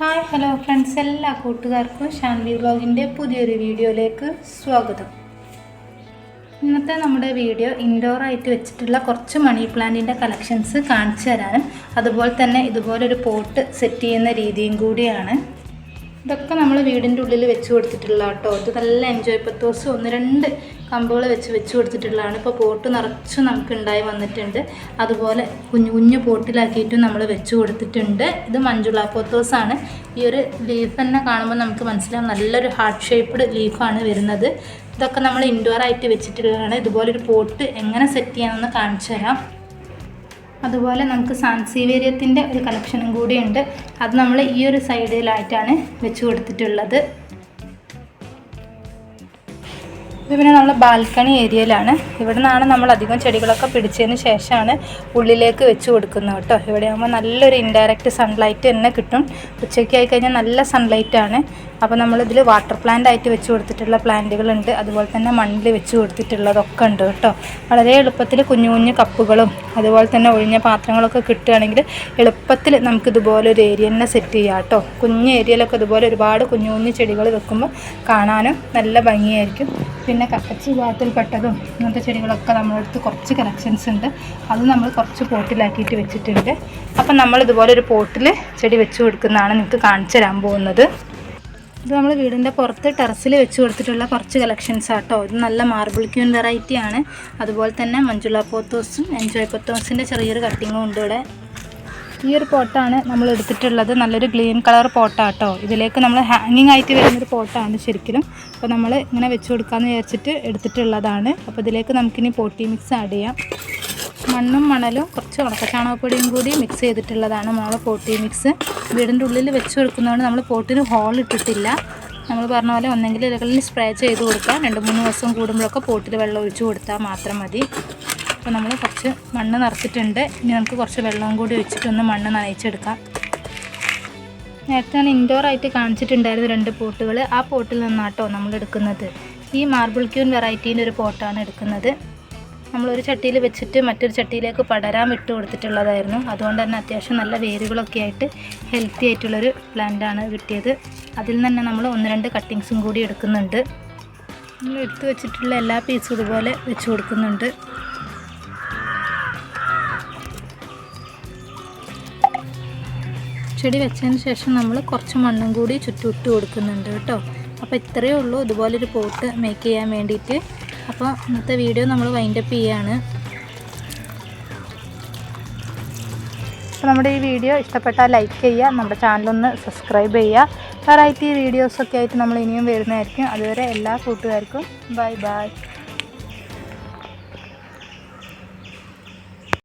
Hi hello friends എല്ലാ കൂട്ടുകാർക്കും ഷാൻവി വ്ളോഗിന്റെ പുതിയൊരു വീഡിയോയിലേക്ക് സ്വാഗതം. ഇന്നത്തെ നമ്മുടെ വീഡിയോ ഇൻഡോർ ആയിട്ട് വെച്ചിട്ടുള്ള കുറച്ച് മണി പ്ലാന്റിന്റെ കളക്ഷൻസ് കാണിച്ചു തരാനും അതുപോലെ തന്നെ ഇതുപോലൊരു പോട്ട് സെറ്റ് ചെയ്യുന്ന രീതിയും കൂടിയാണ്. ഇതൊക്കെ നമ്മൾ വീടിന്റെ ഉള്ളിൽ വെച്ച് കൊടുത്തിട്ടുള്ള കേട്ടോ. ഇത് നല്ല എൻജോയ് പത്തോസ് ഒന്ന് രണ്ട് കമ്പുകൾ വെച്ച് വെച്ച് കൊടുത്തിട്ടുള്ളതാണ്. ഇപ്പോൾ പോട്ട് നിറച്ച് നമുക്ക് ഉണ്ടായി വന്നിട്ടുണ്ട്. അതുപോലെ കുഞ്ഞു കുഞ്ഞു പോട്ടിലാക്കിയിട്ടും നമ്മൾ വെച്ച് കൊടുത്തിട്ടുണ്ട്. ഇത് മഞ്ജുള പോത്തോസാണ് ഈ ഒരു ലീഫ് തന്നെ കാണുമ്പോൾ നമുക്ക് മനസ്സിലാവും നല്ലൊരു ഹാർട്ട് ഷേപ്പ്ഡ് ലീഫാണ് വരുന്നത്. ഇതൊക്കെ നമ്മൾ ഇൻഡോർ ആയിട്ട് വെച്ചിട്ടുള്ളതാണ്. ഇതുപോലൊരു പോട്ട് എങ്ങനെ സെറ്റ് ചെയ്യാമെന്ന് കാണിച്ചു തരാം. അതുപോലെ നമുക്ക് സാൻസീവേരിയത്തിന്റെ ഒരു കളക്ഷനും കൂടിയുണ്ട്. അത് നമ്മൾ ഈ ഒരു സൈഡിലായിട്ടാണ് വെച്ച് കൊടുത്തിട്ടുള്ളത്. ഇത് പിന്നെ നമ്മൾ ബാൽക്കണി ഏരിയയിലാണ്. ഇവിടെ നിന്നാണ് നമ്മൾ അധികം ചെടികളൊക്കെ പിടിച്ചതിന് ശേഷമാണ് ഉള്ളിലേക്ക് വെച്ച് കൊടുക്കുന്നത് കേട്ടോ. ഇവിടെ ആകുമ്പോൾ നല്ലൊരു ഇൻഡയറക്റ്റ് സൺലൈറ്റ് തന്നെ കിട്ടും. ഉച്ചയ്ക്ക് ആയി കഴിഞ്ഞാൽ നല്ല സൺലൈറ്റ് ആണ്. അപ്പോൾ നമ്മളിതിൽ വാട്ടർ പ്ലാന്റ് ആയിട്ട് വെച്ച് കൊടുത്തിട്ടുള്ള പ്ലാന്റുകളുണ്ട് അതുപോലെ തന്നെ മണ്ണിൽ വെച്ച് കൊടുത്തിട്ടുള്ളതൊക്കെ ഉണ്ട് കേട്ടോ. വളരെ എളുപ്പത്തിൽ കുഞ്ഞു കുഞ്ഞു കപ്പുകളും അതുപോലെ തന്നെ ഒഴിഞ്ഞ പാത്രങ്ങളൊക്കെ കിട്ടുകയാണെങ്കിൽ എളുപ്പത്തിൽ നമുക്കിതുപോലെ ഒരു ഏരിയ തന്നെ സെറ്റ് ചെയ്യാം കേട്ടോ. കുഞ്ഞ് ഏരിയയിലൊക്കെ ഇതുപോലെ ഒരുപാട് കുഞ്ഞു കുഞ്ഞു ചെടികൾ വെക്കുമ്പോൾ കാണാനും നല്ല ഭംഗിയായിരിക്കും. പിന്നെ കപ്പച്ചി വിഭാഗത്തിൽപ്പെട്ടതും ഇങ്ങനത്തെ ചെടികളൊക്കെ നമ്മുടെ അടുത്ത് കുറച്ച് കളക്ഷൻസ് ഉണ്ട്. അത് നമ്മൾ കുറച്ച് പോട്ടിലാക്കിയിട്ട് വെച്ചിട്ടുണ്ട്. അപ്പം നമ്മൾ ഇതുപോലെ ഒരു പോട്ടിൽ ചെടി വെച്ച് കൊടുക്കുന്നതാണ് നിങ്ങൾക്ക് കാണിച്ചു തരാൻ പോകുന്നത്. ഇത് നമ്മൾ വീടിന്റെ പുറത്ത് ടെറസിൽ വെച്ച് കൊടുത്തിട്ടുള്ള കുറച്ച് കളക്ഷൻസ് ആട്ടോ. ഇത് നല്ല മാർബിൾ ക്യൂൻ വെറൈറ്റിയാണ് അതുപോലെ തന്നെ മഞ്ജുള പോത്തോസും എൻജോയ് പോത്തോസിന്റെ ചെറിയൊരു കട്ടിങ്ങും ഉണ്ട് ഇവിടെ. ഈ ഒരു പോട്ടാണ് നമ്മൾ എടുത്തിട്ടുള്ളത്. നല്ലൊരു ഗ്രീൻ കളർ പോട്ടാട്ടോ. ഇതിലേക്ക് നമ്മൾ ഹാങ്ങിങ് ആയിട്ട് വരുന്നൊരു പോട്ടാണ് ശരിക്കും അപ്പോൾ നമ്മൾ ഇങ്ങനെ വെച്ച് കൊടുക്കാമെന്ന് വിചാരിച്ചിട്ട് എടുത്തിട്ടുള്ളതാണ്. അപ്പോൾ ഇതിലേക്ക് നമുക്കിനി പോട്ടി മിക്സ് ആഡ് ചെയ്യാം. മണ്ണും മണലും കുറച്ച് ഉണക്കച്ചാണകപ്പൊടിയും കൂടി മിക്സ് ചെയ്തിട്ടുള്ളതാണ് നമ്മളെ പോട്ടി മിക്സ് വീടിന്റെ ഉള്ളിൽ വെച്ച് കൊടുക്കുന്നതുകൊണ്ട് നമ്മൾ പോട്ടിന് ഹോൾ ഇട്ടിട്ടില്ല. നമ്മൾ പറഞ്ഞ പോലെ ഒന്നെങ്കിൽ ഇലകളിൽ സ്പ്രേ ചെയ്ത് കൊടുക്കാം. രണ്ട് മൂന്ന് ദിവസം കൂടുമ്പോഴൊക്കെ പോട്ടിൽ വെള്ളം ഒഴിച്ചു കൊടുത്താൽ മാത്രം മതി. അപ്പോൾ നമ്മൾ കുറച്ച് മണ്ണ് നിറച്ചിട്ടുണ്ട്. ഇനി നമുക്ക് കുറച്ച് വെള്ളം കൂടി ഒഴിച്ചിട്ടൊന്ന് മണ്ണ് നനയിച്ചെടുക്കാം. നേരത്തെ ഞാൻ ഇൻഡോർ ആയിട്ട് കാണിച്ചിട്ടുണ്ടായിരുന്നു രണ്ട് പോട്ടുകൾ ആ പോട്ടിൽ നിന്നാട്ടോ നമ്മൾ എടുക്കുന്നത്. ഈ മാർബിൾ ക്യൂൻ വെറൈറ്റീന്റെ ഒരു പോട്ടാണ് എടുക്കുന്നത്. നമ്മളൊരു ചട്ടിയിൽ വെച്ചിട്ട് മറ്റൊരു ചട്ടിയിലേക്ക് പടരാൻ വിട്ട് കൊടുത്തിട്ടുള്ളതായിരുന്നു. അതുകൊണ്ട് തന്നെ അത്യാവശ്യം നല്ല വേരുകളൊക്കെ ആയിട്ട് ഹെൽത്തി ആയിട്ടുള്ളൊരു പ്ലാന്റാണ് കിട്ടിയത്. അതിൽ തന്നെ നമ്മൾ ഒന്ന് രണ്ട് കട്ടിങ്സും കൂടി എടുക്കുന്നുണ്ട്. നമ്മൾ എടുത്തു വെച്ചിട്ടുള്ള എല്ലാ പീസും ഇതുപോലെ വെച്ച് കൊടുക്കുന്നുണ്ട്. ചെടി വെച്ചതിന് ശേഷം നമ്മൾ കുറച്ച് മണ്ണും കൂടി ചുറ്റും ഇട്ട് കൊടുക്കുന്നുണ്ട് കേട്ടോ. അപ്പോൾ ഇത്രയേ ഉള്ളൂ. ഇതുപോലൊരു പോട്ട് മേക്ക് ചെയ്യാൻ വേണ്ടിയിട്ട്. അപ്പോൾ ഇന്നത്തെ വീഡിയോ നമ്മൾ വൈൻഡപ്പ് ചെയ്യാണ്. അപ്പോൾ നമ്മുടെ ഈ വീഡിയോ ഇഷ്ടപ്പെട്ടാൽ ലൈക്ക് ചെയ്യുക. നമ്മുടെ ചാനലൊന്ന് സബ്സ്ക്രൈബ് ചെയ്യുക. വെറൈറ്റി വീഡിയോസൊക്കെ ആയിട്ട് നമ്മൾ ഇനിയും വരുന്നതായിരിക്കും. അതുവരെ എല്ലാ കൂട്ടുകാർക്കും ബൈ ബൈ